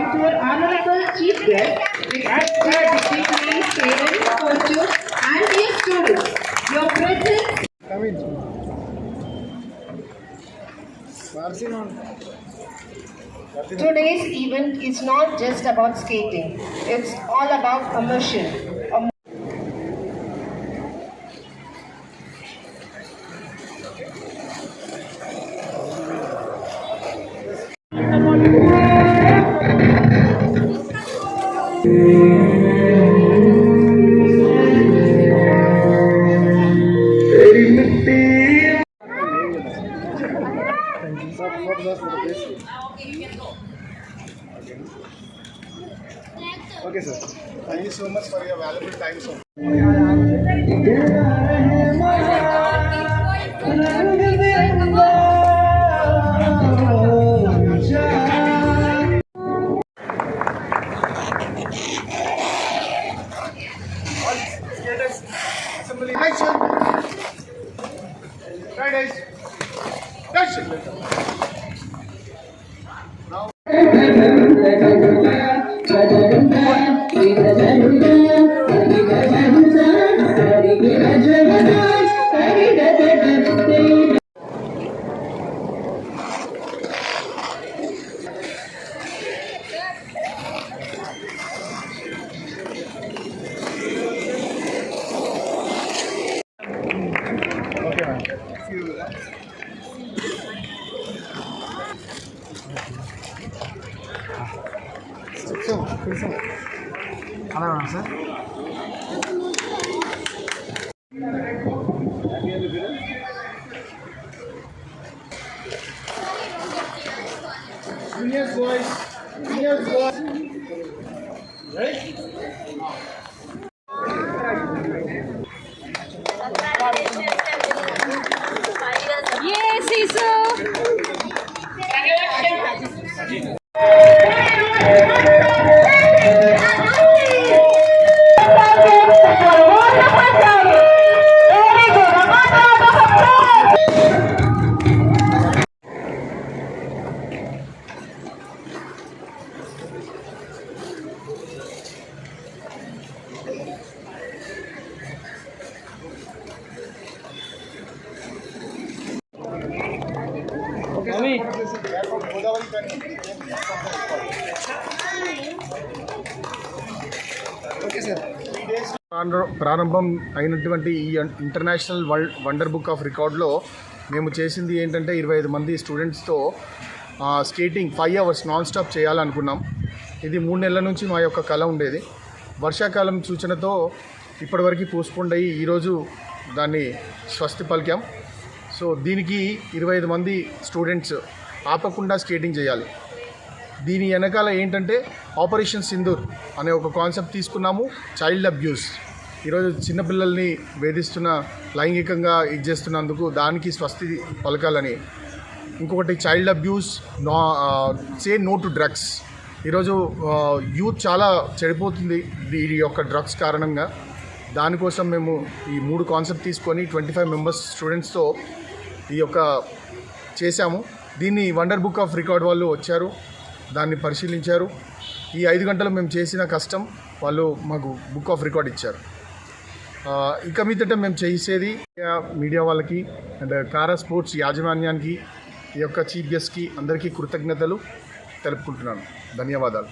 welcome to our honorable chief guest, respected dignitaries, parents, coaches, and dear students. Your presence Come in. Today's event is not just about skating, it's all about immersion. Okay, sir. Thank you so much for your valuable time. Sebelah. అలా ఉన్నాం sir Juniors boys, juniors boys. Right? Yes, Sisu. Amém. ప్రారంభ- ప్రారంభం అయినటువంటి ఈ international world wonder book of రికార్డ్లో మేము చేసింది ఏంటంటే ఇరవై ఐదు మంది స్టూడెంట్స్తో skating five hours non stop చేయాలనుకున్నాం. ఇది మూడు నెలల నుంచి మా యొక్క కళ ఉండేది. వర్షాకాలం సూచనతో ఇప్పటివరకు పోస్ట్పోండ్ అయ్యి ఈరోజు దాన్ని స్వస్తి పలికాం. సో దీనికి ఇరవై ఐదు మంది స్టూడెంట్స్ ఆపకుండా స్కేటింగ్ చేయాలి. దీని వెనకాల ఏంటంటే ఆపరేషన్ సింధూర్ అనే ఒక కాన్సెప్ట్ తీసుకున్నాము చైల్డ్ అబ్యూస్ ఈరోజు చిన్నపిల్లల్ని వేధిస్తున్న లైంగికంగా ఇది చేస్తున్నందుకు దానికి స్వస్తి పలకాలని. ఇంకొకటి చైల్డ్ అబ్యూస్ నా సే నో టు డ్రగ్స్ ఈరోజు యూత్ చాలా చెడిపోతుంది ఈ యొక్క డ్రగ్స్ కారణంగా. దానికోసం మేము ఈ మూడు కాన్సెప్ట్ తీసుకొని ట్వంటీ ఫైవ్ మెంబర్స్ స్టూడెంట్స్తో ఈ యొక్క చేశాము. దీన్ని వండర్ బుక్ ఆఫ్ రికార్డ్ వాళ్ళు వచ్చారు. దాన్ని పరిశీలించారు. ఈ ఐదు గంటలు మేము చేసిన కష్టం వాళ్ళు మాకు బుక్ ఆఫ్ రికార్డ్ ఇచ్చారు. ఇక మీదట మేము చేసేది మీడియా వాళ్ళకి అండ్ కారా స్పోర్ట్స్ యాజమాన్యానికి ఈ యొక్క చీఫ్ గెస్ట్కి అందరికీ కృతజ్ఞతలు తెలుపుకుంటున్నాను. ధన్యవాదాలు.